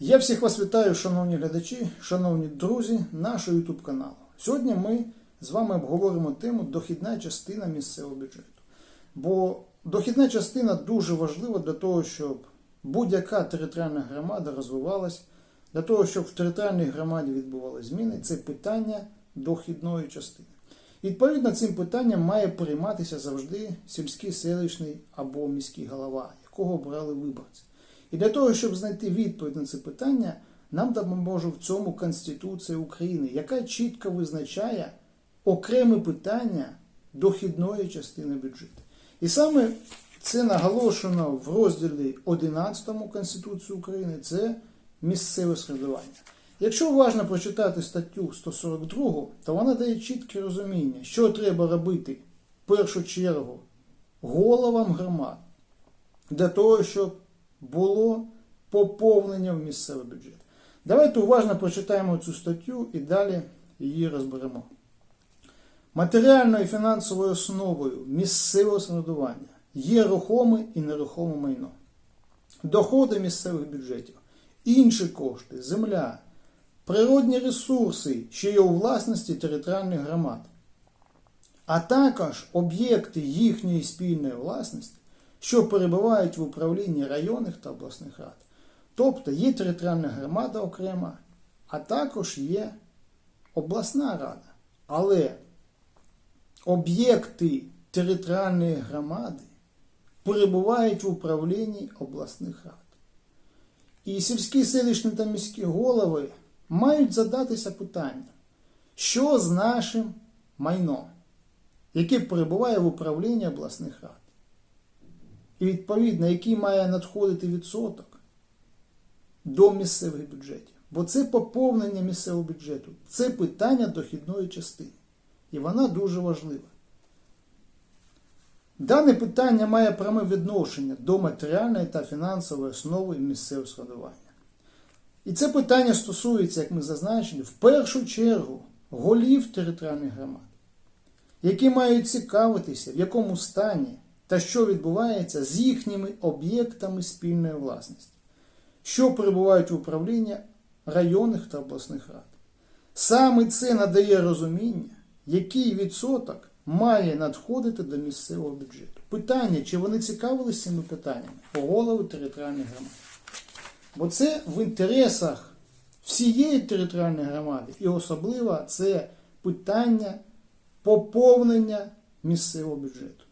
Я всіх вас вітаю, шановні глядачі, шановні друзі нашого YouTube каналу. Сьогодні ми з вами обговоримо тему дохідна частина місцевого бюджету. Бо дохідна частина дуже важлива для того, щоб будь-яка територіальна громада розвивалась, для того, щоб в територіальній громаді відбувалися зміни, це питання дохідної частини. Відповідно, цим питанням має прийматися завжди сільський селищний або міський голова, якого обрали виборці. І для того, щоб знайти відповідь на це питання, нам допоможе в цьому Конституція України, яка чітко визначає окреме питання дохідної частини бюджету. І саме це наголошено в розділі 11 Конституції України це місцеве середування. Якщо уважно прочитати статтю 142, то вона дає чітке розуміння, що треба робити в першу чергу головам громад для того, щоб було поповнення в місцевий бюджет. Давайте уважно прочитаємо цю статтю і далі її розберемо. Матеріальною і фінансовою основою місцевого самоврядування є рухоме і нерухоме майно, доходи місцевих бюджетів, інші кошти, земля, природні ресурси, що є у власності територіальних громад, а також об'єкти їхньої спільної власності, що перебувають в управлінні районних та обласних рад. Тобто є територіальна громада окрема, а також є обласна рада. Але об'єкти територіальної громади перебувають в управлінні обласних рад. І сільські селищні та міські голови мають задатися питанням, що з нашим майном, яке перебуває в управлінні обласних рад. І відповідно, який має надходити відсоток до місцевих бюджетів. Бо це поповнення місцевого бюджету, це питання дохідної частини. І вона дуже важлива. Дане питання має пряме відношення до матеріальної та фінансової основи місцевого складування. І це питання стосується, як ми зазначили, в першу чергу голів територіальних громад, які мають цікавитися, в якому стані та що відбувається з їхніми об'єктами спільної власності, що перебувають в управлінні районних та обласних рад. Саме це надає розуміння, який відсоток має надходити до місцевого бюджету. Питання, чи вони цікавилися цими питаннями голови територіальних громад. Бо це в інтересах всієї територіальної громади, і особливо це питання поповнення місцевого бюджету.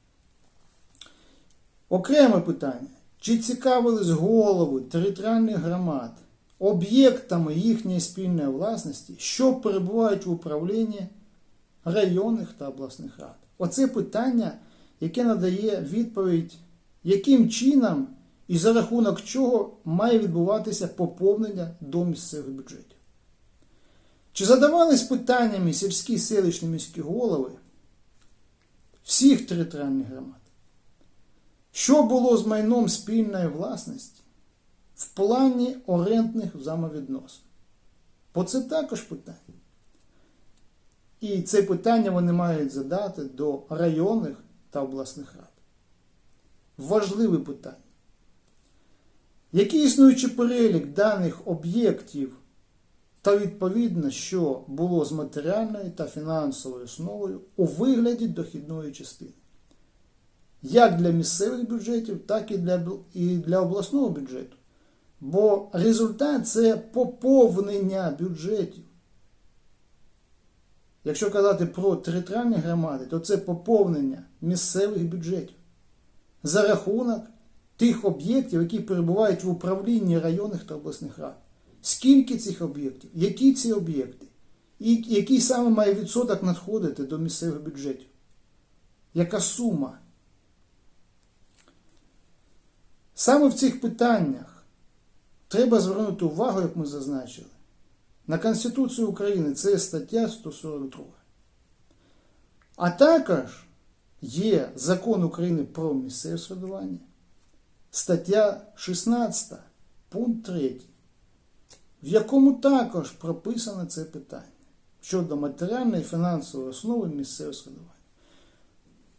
Окреме питання. Чи цікавились голови територіальних громад об'єктами їхньої спільної власності, що перебувають в управлінні районних та обласних рад? Оце питання, яке надає відповідь, яким чином і за рахунок чого має відбуватися поповнення до місцевих бюджетів. Чи задавались питаннями сільські селищні міські голови всіх територіальних громад? Що було з майном спільної власності в плані орендних взаємовідносин? Бо це також питання. І це питання вони мають задати до районних та обласних рад. Важливе питання. Який існуючий перелік даних об'єктів та відповідно, що було з матеріальною та фінансовою основою у вигляді дохідної частини? Як для місцевих бюджетів, так і для, і для обласного бюджету. Бо результат це поповнення бюджетів. Якщо казати про територіальні громади, то це поповнення місцевих бюджетів за рахунок тих об'єктів, які перебувають в управлінні районних та обласних рад. Скільки цих об'єктів? Які ці об'єкти? І який саме має відсоток надходити до місцевих бюджетів? Яка сума? Саме в цих питаннях треба звернути увагу, як ми зазначили, на Конституцію України це стаття 142. А також є закон України про місцеве самоврядування, стаття 16, пункт 3, в якому також прописано це питання щодо матеріальної і фінансової основи місцевого самоврядування.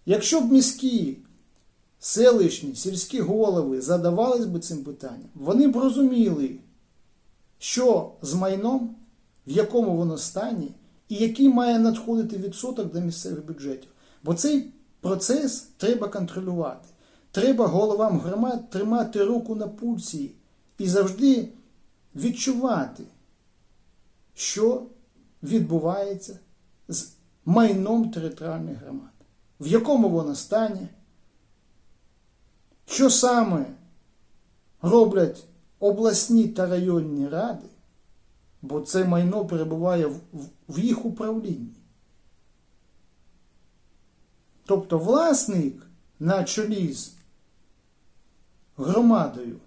Якщо б міські селищні, сільські голови задавались би цим питанням, вони б розуміли, що з майном, в якому воно стані, і який має надходити відсоток до місцевих бюджетів. Бо цей процес треба контролювати. Треба головам громад тримати руку на пульсі і завжди відчувати, що відбувається з майном територіальних громад, в якому воно стані, що саме роблять обласні та районні ради, бо це майно перебуває в, їх управлінні. Тобто власник на чолі з громадою,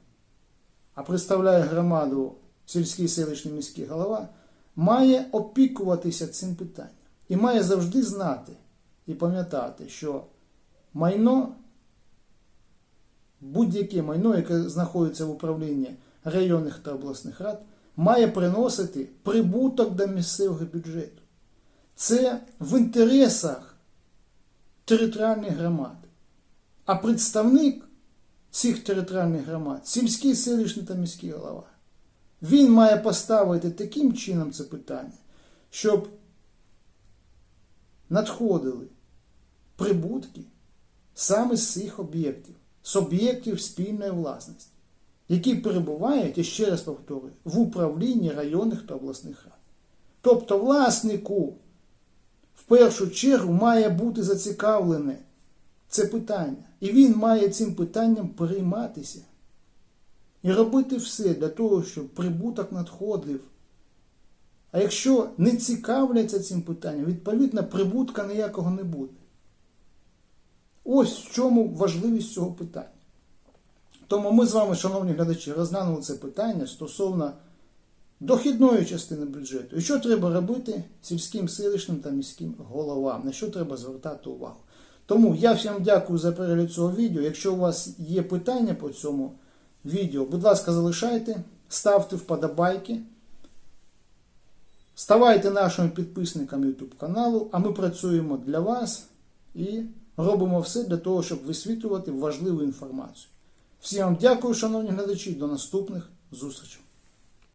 а представляє громаду сільський селищний міський голова, має опікуватися цим питанням і має завжди знати і пам'ятати, що майно, будь-яке майно, яке знаходиться в управлінні районних та обласних рад, має приносити прибуток до місцевого бюджету. Це в інтересах територіальних громад. А представник цих територіальних громад, сільський, селищний та міський голова, він має поставити таким чином це питання, щоб надходили прибутки саме з цих об'єктів, з об'єктів спільної власності, які перебувають, я ще раз повторюю, в управлінні районних та обласних рад. Тобто власнику в першу чергу має бути зацікавлене це питання. І він має цим питанням перейматися і робити все для того, щоб прибуток надходив. А якщо не цікавляться цим питанням, відповідно, прибутка ніякого не буде. Ось в чому важливість цього питання. Тому ми з вами, шановні глядачі, розглянули це питання стосовно дохідної частини бюджету. І що треба робити сільським селищним та міським головам, на що треба звертати увагу. Тому я всім дякую за перегляд цього відео. Якщо у вас є питання по цьому відео, будь ласка, залишайте, ставте вподобайки. Ставайте нашими підписниками YouTube каналу, а ми працюємо для вас і робимо все для того, щоб висвітлювати важливу інформацію. Всім вам дякую, шановні глядачі, до наступних зустрічей.